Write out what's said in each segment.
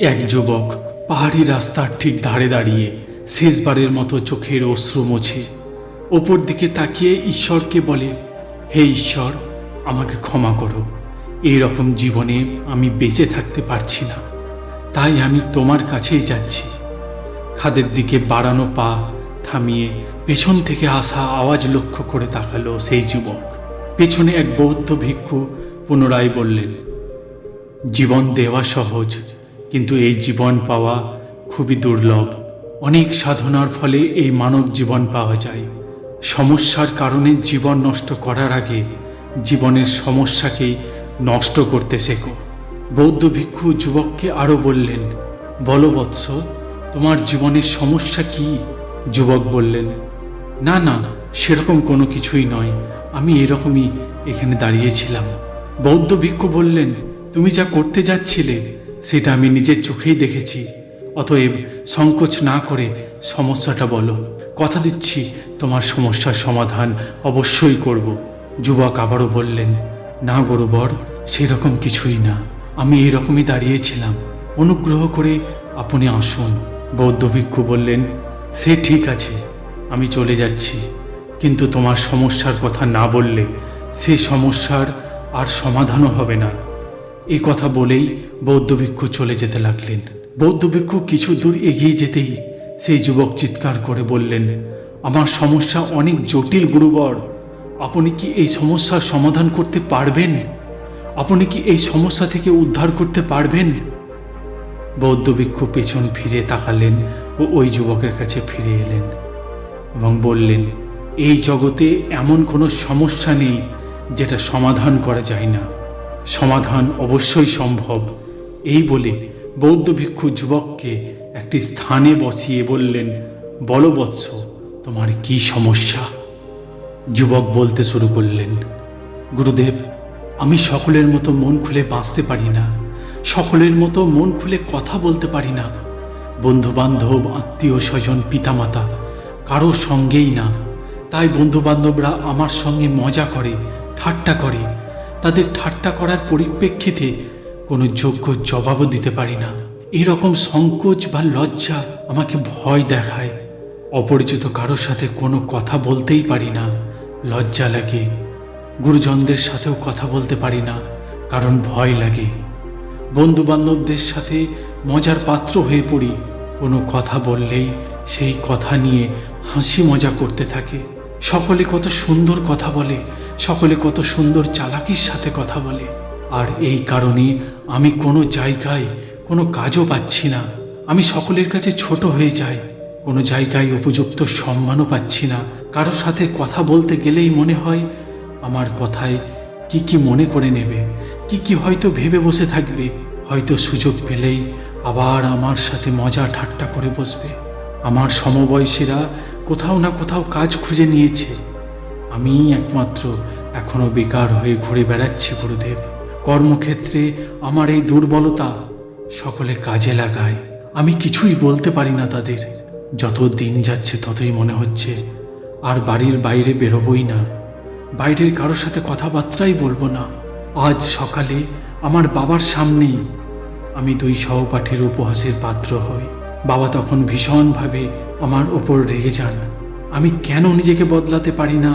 এক যুবক পাহাড়ি রাস্তার ঠিক ধারে দাঁড়িয়ে শেষবারের মতো চোখের অশ্রু মোছে। ওপর দিকে তাকিয়ে ঈশ্বরকে বলে, হে ঈশ্বর, আমাকে ক্ষমা করো। এই রকম জীবনে আমি বেঁচে থাকতে পারছি না। তাই আমি তোমার কাছেই যাচ্ছি। খাদের দিকে বাড়ানো পা থামিয়ে পেছন থেকে আসা আওয়াজ লক্ষ্য করে তাকালো সেই যুবক। পেছনে এক বৌদ্ধ ভিক্ষু পুনরায় বললেন, জীবন দেওয়া সহজ। কিন্তু এই জীবন পাওয়া খুবই দুর্লভ। অনেক সাধনার ফলে এই মানব জীবন পাওয়া যায়। সমস্যার কারণে জীবন নষ্ট করার আগে জীবনের সমস্যাকেই নষ্ট করতে শেখো। বৌদ্ধ ভিক্ষু যুবককে আরও বললেন, বলো বৎস, তোমার জীবনের সমস্যা কি? যুবক বললেন, না না, সেরকম কোনো কিছুই নয়। আমি এরকমই এখানে দাঁড়িয়েছিলাম। বৌদ্ধ ভিক্ষু বললেন, তুমি যা করতে যাচ্ছিলে সেটা আমি নিজের চোখেই দেখেছি। অতএব সংকোচ না করে সমস্যাটা বলো। কথা দিচ্ছি, তোমার সমস্যার সমাধান অবশ্যই করব। যুবক আবারও বললেন, না গরুবর, সেরকম কিছুই না। আমি এরকমই দাঁড়িয়েছিলাম। অনুগ্রহ করে আপনি আসুন। বৌদ্ধ ভিক্ষু বললেন, সে ঠিক আছে, আমি চলে যাচ্ছি। কিন্তু তোমার সমস্যার কথা না বললে সে সমস্যার আর সমাধানও হবে না। এই কথা বলেই বৌদ্ধ ভিক্ষু চলে যেতে লাগলেন। বৌদ্ধ ভিক্ষু কিছু দূর এগিয়ে যেতেই সেই যুবক চিৎকার করে বললেন, আমার সমস্যা অনেক জটিল, গুরুবর। আপনি কি এই সমস্যার সমাধান করতে পারবেন? আপনি কি এই সমস্যা থেকে উদ্ধার করতে পারবেন? বৌদ্ধ ভিক্ষু পেছন ফিরে তাকালেন ও ওই যুবকের কাছে ফিরে এলেন এবং বললেন, এই জগতে এমন কোনো সমস্যা নেই যেটা সমাধান করা যায় না। সমাধান অবশ্যই সম্ভব। এই বলে বৌদ্ধ ভিক্ষু যুবককে একটি স্থানে বসিয়ে বললেন, বলো বৎস, তোমার কি সমস্যা? যুবক বলতে শুরু করলেন, গুরুদেব, আমি সকলের মতো মন খুলে বাঁচতে পারি না। সকলের মতো মন খুলে কথা বলতে পারি না। বন্ধু বান্ধব আত্মীয় স্বজন, পিতামাতা, কারও সঙ্গেই না। তাই বন্ধু বান্ধবরা আমার সঙ্গে মজা করে, ঠাট্টা করে। তাদের ঠাট্টা করার পরিপ্রেক্ষিতে কোনো যোগ্য জবাবও দিতে পারি না। এরকম সংকোচ বা লজ্জা আমাকে ভয় দেখায়। অপরিচিত কারোর সাথে কোনো কথা বলতেই পারি না। লজ্জা লাগে। গুরুজনদের সাথেও কথা বলতে পারি না, কারণ ভয় লাগে। বন্ধু বান্ধবদের সাথে মজার পাত্র হয়ে পড়ি। কোনো কথা বললেই সেই কথা নিয়ে হাসি মজা করতে থাকে। সকলে কত সুন্দর কথা বলে, সকলে কত সুন্দর চালাকির সাথে কথা বলে। আর এই কারণে আমি কোনো জায়গায় কোনো কাজও পাচ্ছি না। আমি সকলের কাছে ছোট হয়ে যাই, কোনো জায়গায় উপযুক্ত সম্মানও পাচ্ছি না। কারও সাথে কথা বলতে গেলেই মনে হয় আমার কথায় কি কি মনে করে নেবে, কি কি হয়তো ভেবে বসে থাকবে, হয়তো সুযোগ পেলেই আবার আমার সাথে মজা ঠাট্টা করে বসবে। আমার সমবয়সীরা কোথাও না কোথাও কাজ খুঁজে নিয়েছে। আমি একমাত্র এখনও বেকার হয়ে ঘুরে বেড়াচ্ছি, গুরুদেব। কর্মক্ষেত্রে আমার এই দুর্বলতা সকলে কাজে লাগায়। আমি কিছুই বলতে পারি না তাদের। যত দিন যাচ্ছে, ততই মনে হচ্ছে আর বাড়ির বাইরে বেরোবই না। বাইরের কারোর সাথে কথাবার্তাই বলব না। আজ সকালে আমার বাবার সামনেই আমি দুই সহপাঠীর উপহাসের পাত্র হই। বাবা তখন ভীষণভাবে আমার ওপর রেগে যান। আমি কেন নিজেকে বদলাতে পারি না?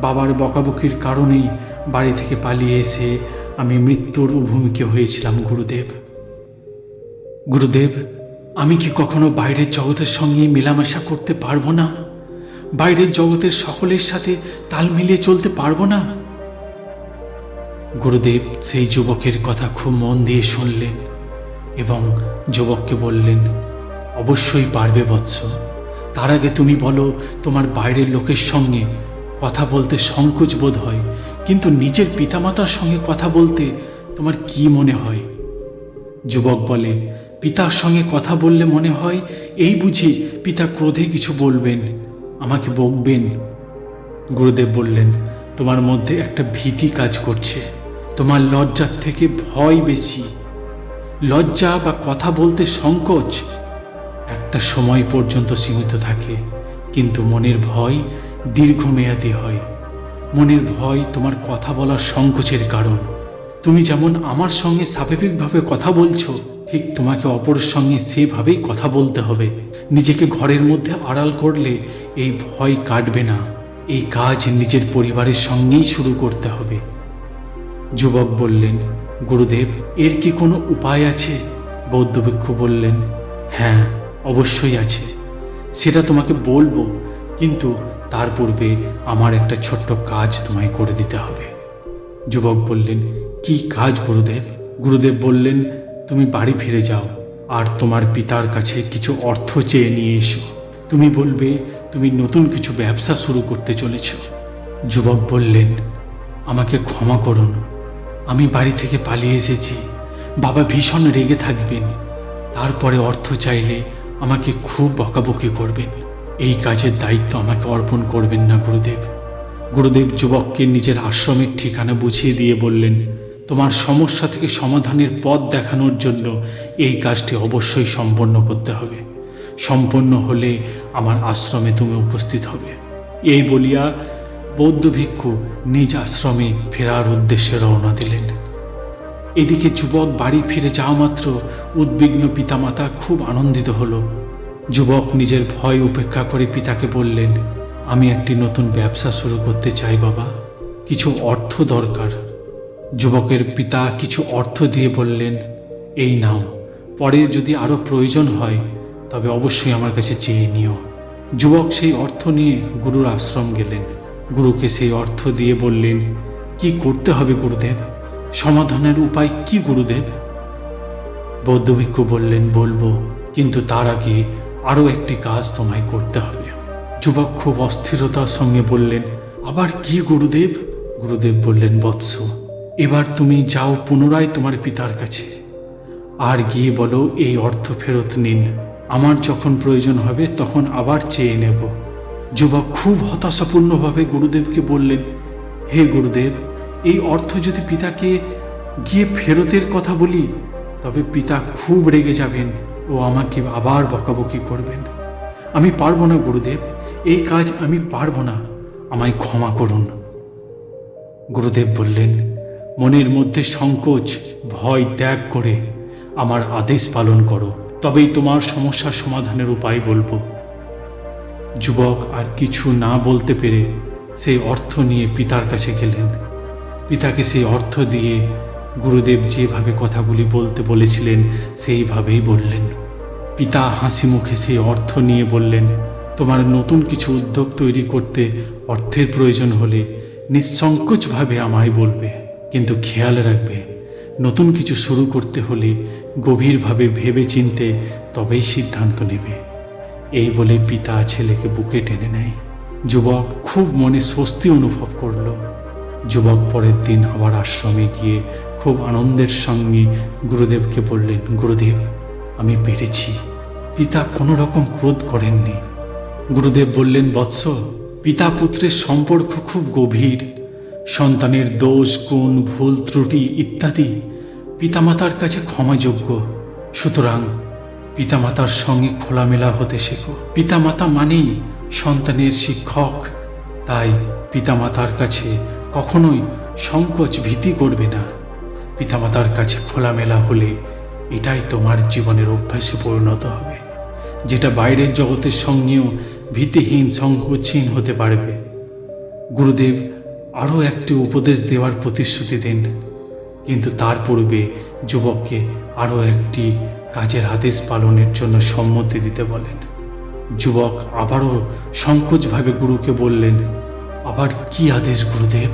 বাবার বকাবকির কারণেই বাড়ি থেকে পালিয়ে এসে আমি মৃত্যুর ভূমিকে হয়েছিলাম গুরুদেব। গুরুদেব, আমি কি কখনো বাইরের জগতের সঙ্গে মেলামেশা করতে পারব না? বাইরের জগতের সকলের সাথে তাল মিলিয়ে চলতে পারব না? গুরুদেব সেই যুবকের কথা খুব মন দিয়ে শুনলেন এবং যুবককে বললেন অবশ্যই পারবে বৎস। তার আগে তুমি বলো, তোমার বাইরের লোকের সঙ্গে কথা বলতে সংকোচ বোধ হয়, কিন্তু নিজের পিতামাতার সঙ্গে কথা বলতে তোমার কি মনে হয়? যুবক বলে, পিতার সঙ্গে কথা বললে মনে হয়, এই বুঝি পিতা ক্রোধে কিছু বলবেন, আমাকে বকবেন। গুরুদেব বললেন, তোমার মধ্যে একটা ভীতি কাজ করছে, তোমার লজ্জার থেকে ভয় বেশি। লজ্জা বা কথা বলতে সংকোচ একটা সময় পর্যন্ত সীমিত থাকে, কিন্তু মনের ভয় দীর্ঘমেয়াদী হয়। মনের ভয় তোমার কথা বলার সংকোচের কারণ। তুমি যেমন আমার সঙ্গে স্বাভাবিকভাবে কথা বলছো, ঠিক তোমাকে অপরের সঙ্গে সেভাবেই কথা বলতে হবে। নিজেকে ঘরের মধ্যে আড়াল করলে এই ভয় কাটবে না। এই কাজ নিজের পরিবারের সঙ্গেই শুরু করতে হবে। যুবক বললেন, গুরুদেব, এর কি কোনো উপায় আছে? বৌদ্ধ ভিক্ষু বললেন হ্যাঁ অবশ্যই আছে। সেটা তোমাকে বলব, কিন্তু তার পূর্বে আমার একটা ছোট্ট কাজ তোমায় করে দিতে হবে। যুবক বললেন, কি কাজ গুরুদেব? গুরুদেব বললেন, তুমি বাড়ি ফিরে যাও, আর তোমার পিতার কাছে কিছু অর্থ চেয়ে নিয়ে এসো। তুমি বলবে, তুমি নতুন কিছু ব্যবসা শুরু করতে চলেছ। যুবক বললেন, আমাকে ক্ষমা করুন। আমি বাড়ি থেকে পালিয়ে এসেছি। বাবা ভীষণ রেগে থাকবেন। তারপরে অর্থ চাইলে আমাকে খুব বকাবকি করবেন। এই কাজের দায়িত্ব আমাকে অর্পণ করবেন না, গুরুদেব। গুরুদেব যুবককে নিজের আশ্রমের ঠিকানা বুঝিয়ে দিয়ে বললেন, তোমার সমস্যা থেকে সমাধানের পথ দেখানোর জন্য এই কাজটি অবশ্যই সম্পন্ন করতে হবে। সম্পন্ন হলে আমার আশ্রমে তুমি উপস্থিত হবে। এই বলিয়া বৌদ্ধ ভিক্ষু নিজ আশ্রমে ফেরার উদ্দেশ্যে রওনা দিলেন। এদিকে যুবক বাড়ি ফিরে যাওয়া মাত্র উদ্বিগ্ন পিতামাতা খুব আনন্দিত হলো। যুবক নিজের ভয় উপেক্ষা করে পিতাকে বললেন, আমি একটি নতুন ব্যবসা শুরু করতে চাই বাবা, কিছু অর্থ দরকার। যুবকের পিতা কিছু অর্থ দিয়ে বললেন, এই নাও, পরে যদি আরও প্রয়োজন হয়, তবে অবশ্যই আমার কাছে চেয়ে নিও। যুবক সেই অর্থ নিয়ে গুরুর আশ্রম গেলেন। গুরুকে সেই অর্থ দিয়ে বললেন, কি করতে হবে গুরুদেব? সমাধানের উপায় কি, গুরুদেব? বৌদ্ধ ভিক্ষু বললেন, বলব, কিন্তু তার আগে আরও একটি কাজ তোমায় করতে হবে। যুবক খুব অস্থিরতার সঙ্গে বললেন, আবার কি, গুরুদেব? গুরুদেব বললেন, বৎস, এবার তুমি যাও পুনরায় তোমার পিতার কাছে। আর গিয়ে বলো, এই অর্থ ফেরত নিন। আমার যখন প্রয়োজন হবে, তখন আবার চেয়ে নেব। যুবক খুব হতাশাপূর্ণভাবে গুরুদেবকে বললেন, হে গুরুদেব এই অর্থ যদি পিতাকে গিয়ে ফেরতের কথা বলি, তবে পিতা খুব রেগে যাবেন ও আমাকে আবার বকাবকি করবেন। আমি পারব না, গুরুদেব, এই কাজ আমি পারব না, আমায় ক্ষমা করুন। গুরুদেব বললেন, মনের মধ্যে সংকোচ, ভয় ত্যাগ করে আমার আদেশ পালন করো, তবেই তোমার সমস্যার সমাধানের উপায় বলব। যুবক আর কিছু না বলতে পেরে সেই অর্থ নিয়ে পিতার কাছে গেলেন। পিতাকে সেই অর্থ দিয়ে গুরুদেব যেভাবে কথাগুলি বলতে বলেছিলেন, সেইভাবেই বললেন। পিতা হাসি মুখে সেই অর্থ নিয়ে বললেন, তোমার নতুন কিছু উদ্যোগ তৈরি করতে অর্থের প্রয়োজন হলে নিঃসংকোচভাবে আমায় বলবে, কিন্তু খেয়াল রাখবে, নতুন কিছু শুরু করতে হলে গভীরভাবে ভেবে চিনতে তবেই সিদ্ধান্ত নেবে। এই বলে পিতা ছেলেকে বুকে টেনে নেয়। যুবক খুব মনে স্বস্তি অনুভব করল। যুবক পরের দিন আবার আশ্রমে গিয়ে খুব আনন্দের সঙ্গে গুরুদেবকে বললেন, গুরুদেব, আমি পেরেছি। পিতা কোনো রকম ক্রোধ করেননি। গুরুদেব বললেন, বৎস পিতা পুত্রের সম্পর্ক খুব গভীর। সন্তানের দোষ, গুণ, ভুল, ত্রুটি ইত্যাদি পিতামাতার কাছে ক্ষমাযোগ্য। সুতরাং পিতামাতার সঙ্গে খোলামেলা হতে শেখো। পিতামাতা মানেই সন্তানের শিক্ষক। তাই পিতামাতার কাছে কখনোই সংকোচ ভীতি করবে না। পিতামাতার কাছে খোলামেলা হলে এটাই তোমার জীবনের অভ্যাসে পরিণত হবে, যেটা বাইরের জগতের সঙ্গেও ভীতিহীন, সংকোচহীন হতে পারবে। গুরুদেব আরও একটি উপদেশ দেওয়ার প্রতিশ্রুতি দেন, কিন্তু তার পূর্বে যুবককে আরও একটি কাজের আদেশ পালনের জন্য সম্মতি দিতে বলেন। যুবক আবারও সংকোচভাবে গুরুকে বললেন আবার কি আদেশ, গুরুদেব?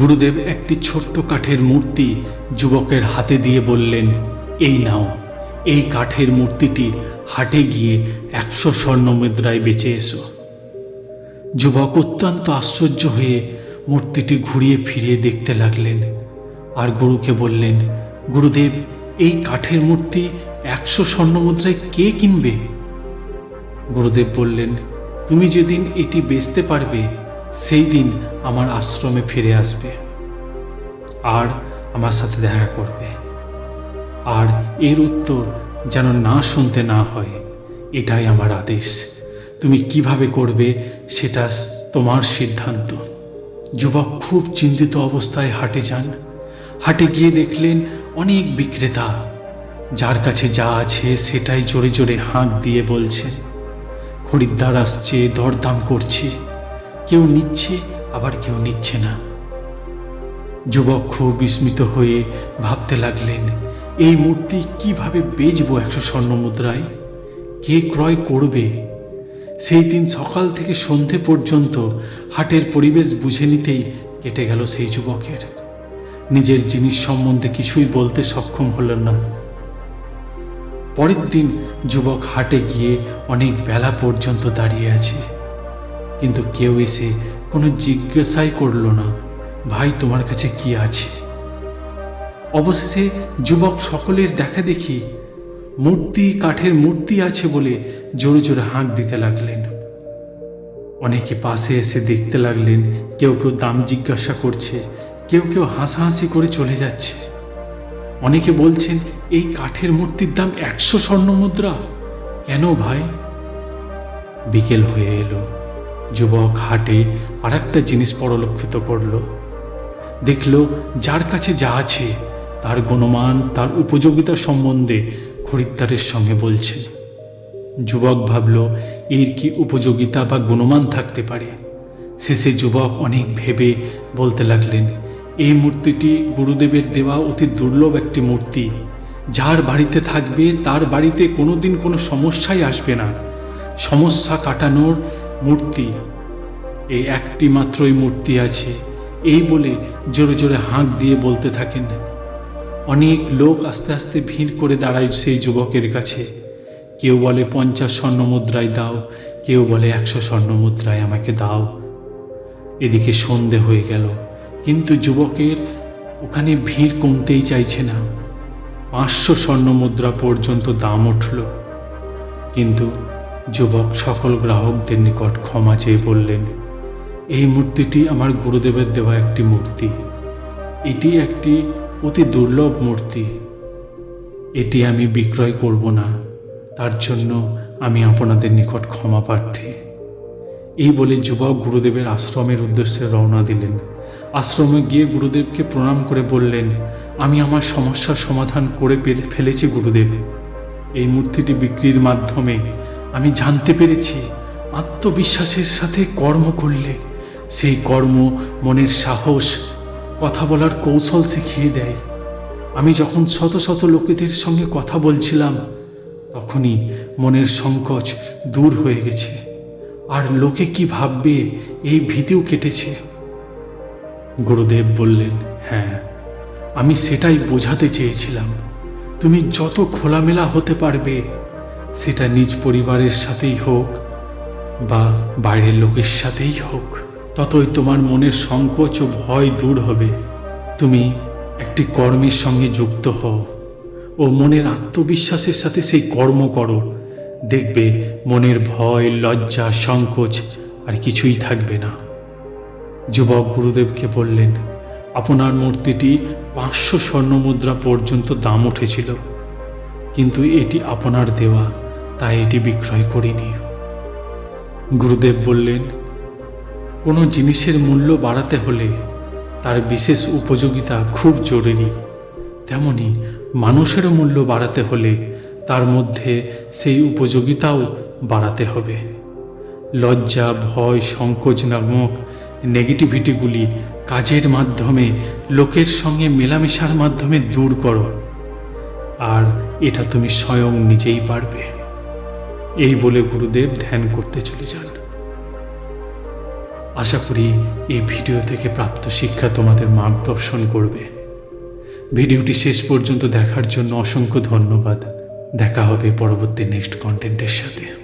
গুরুদেব একটি ছোট্ট কাঠের মূর্তি যুবকের হাতে দিয়ে বললেন, এই নাও। এই কাঠের মূর্তিটি হাটে গিয়ে একশো স্বর্ণ মুদ্রায় বেঁচে এসো। যুবক অত্যন্ত আশ্চর্য হয়ে মূর্তিটি ঘুরিয়ে ফিরিয়ে দেখতে লাগলেন আর গুরুকে বললেন, গুরুদেব, এই কাঠের মূর্তি একশো স্বর্ণ মুদ্রায় কে কিনবে? গুরুদেব বললেন, তুমি যেদিন এটি বেচতে পারবে সেই দিন আমার আশ্রমে ফিরে আসবে। আর আমার সাথে দেখা করবে। আর এর উত্তর যেন না শুনতে না হয়, এটাই আমার আদেশ। তুমি কীভাবে করবে সেটা তোমার সিদ্ধান্ত। যুবক খুব চিন্তিত অবস্থায় হাটে যান। হাটে গিয়ে দেখলেন অনেক বিক্রেতা। যার কাছে যা আছে সেটাই জোরে জোরে হাঁক দিয়ে বলছে। খরিদ্দার আসছে, দরদাম করছে। কেউ নিচ্ছে, আবার কেউ নিচ্ছে না। যুবক খুব বিস্মিত হয়ে ভাবতে লাগলেন, এই মূর্তি কীভাবে বেচবো একশো স্বর্ণ মুদ্রায়? কে ক্রয় করবে? সেই দিন সকাল থেকে সন্ধে পর্যন্ত হাটের পরিবেশ বুঝে নিতেই কেটে গেল সেই যুবকের। নিজের জিনিস সম্বন্ধে কিছুই বলতে সক্ষম হলেন না। পরের দিন যুবক হাটে গিয়ে অনেক বেলা পর্যন্ত দাঁড়িয়ে আছে। কিন্তু কেউ এসে কোনো জিজ্ঞাসাই করল না, ভাই, তোমার কাছে কি আছে? অবশেষে যুবক সকলের দেখা দেখি মূর্তি, কাঠের মূর্তি আছে বলে জোরে জোরে হাঁক দিতে লাগলেন। অনেকে পাশে এসে দেখতে লাগলেন, কেউ কেউ দাম জিজ্ঞাসা করছে, কেউ কেউ হাসাহাসি করে চলে যাচ্ছে। অনেকে বলছেন, এই কাঠের মূর্তির দাম একশো স্বর্ণ মুদ্রা? কেন ভাই? বিকেল হয়ে এলো। যুবক হাটে আর একটা জিনিস পরলক্ষিত করল। দেখল, যার কাছে যা আছে, তার গুণমান, তার উপযোগিতা সম্বন্ধে খরিদ্দারের সঙ্গে বলছে। যুবক ভাবল, এর কি উপযোগিতা বা গুণমান থাকতে পারে? শেষে যুবক অনেক ভেবে বলতে লাগলেন, এই মূর্তিটি গুরুদেবের দেওয়া অতি দুর্লভ একটি মূর্তি। যার বাড়িতে থাকবে, তার বাড়িতে কোনো দিন কোনো সমস্যাই আসবে না। সমস্যা কাটানোর মূর্তি। এই একটি মাত্রই মূর্তি আছে। এই বলে জোরে জোরে হাঁক দিয়ে বলতে থাকেন। অনেক লোক আস্তে আস্তে ভিড় করে দাঁড়ায় সেই যুবকের কাছে। কেউ বলে, পঞ্চাশ স্বর্ণ মুদ্রায় দাও। কেউ বলে, একশো স্বর্ণ মুদ্রায় আমাকে দাও। এদিকে সন্ধে হয়ে গেল। কিন্তু যুবকের ওখানে ভিড় কমতেই চাইছে না। পাঁচশো স্বর্ণ মুদ্রা পর্যন্ত দাম উঠল। কিন্তু যুবক সকল গ্রাহকদের নিকট ক্ষমা চেয়ে বললেন, এই মূর্তিটি আমার গুরুদেবের দেওয়া একটি মূর্তি। এটি একটি অতি দুর্লভ মূর্তি। এটি আমি বিক্রয় করব না। তার জন্য আমি আপনাদের নিকট ক্ষমা প্রার্থী। এই বলে যুবক গুরুদেবের আশ্রমের উদ্দেশ্যে রওনা দিলেন। আশ্রমে গিয়ে গুরুদেবকে প্রণাম করে বললেন, আমি আমার সমস্যার সমাধান করে ফেলেছি গুরুদেব। এই মূর্তিটি বিক্রির মাধ্যমে আমি জানতে পেরেছি, আত্মবিশ্বাসের সাথে কর্ম করলে সেই কর্ম মনের সাহস, কথা বলার কৌশল শিখিয়ে দেয়। আমি যখন শত শত লোকেদের সঙ্গে কথা বলছিলাম, তখনই মনের সংকোচ দূর হয়ে গেছে। আর লোকে কি ভাববে এই ভীতিও কেটেছে। গুরুদেব বললেন হ্যাঁ আমি সেটাই বোঝাতে চেয়েছিলাম। তুমি যত খোলামেলা হতে পারবে সেটা নিজ পরিবারের সাথেই হোক বা বাইরের লোকের সাথেই হোক, ততই তোমার মনের সংকোচ ও ভয় দূর হবে। তুমি একটি কর্মের সঙ্গে যুক্ত হও ও মনের আত্মবিশ্বাসের সাথে সেই কর্ম করো। দেখবে মনের ভয়, লজ্জা, সংকোচ আর কিছুই থাকবে না। যুবক গুরুদেবকে বললেন, আপনার মূর্তিটি পাঁচশো স্বর্ণমুদ্রা পর্যন্ত দাম উঠেছিল, কিন্তু এটি আপনার দেওয়া। তাই এটি বিক্রয় করিনি। গুরুদেব বললেন, কোনো জিনিসের মূল্য বাড়াতে হলে তার বিশেষ উপযোগিতা খুব জরুরি। তেমনি মানুষেরও মূল্য বাড়াতে হলে তার মধ্যে সেই উপযোগিতাও বাড়াতে হবে। লজ্জা, ভয়, সংকোচ নামক নেগেটিভিটিগুলি কাজের মাধ্যমে, লোকের সঙ্গে মেলামেশার মাধ্যমে দূর করো। আর এটা তুমি স্বয়ং নিজেই পারবে। এই বলে গুরুদেব ধ্যান করতে চলে যান। আশা করি এই ভিডিও থেকে প্রাপ্ত শিক্ষা তোমাদের মার্গদর্শন করবে। ভিডিওটি শেষ পর্যন্ত দেখার জন্য অসংখ্য ধন্যবাদ। দেখা হবে পরবর্তী নেক্সট কন্টেন্টের সাথে।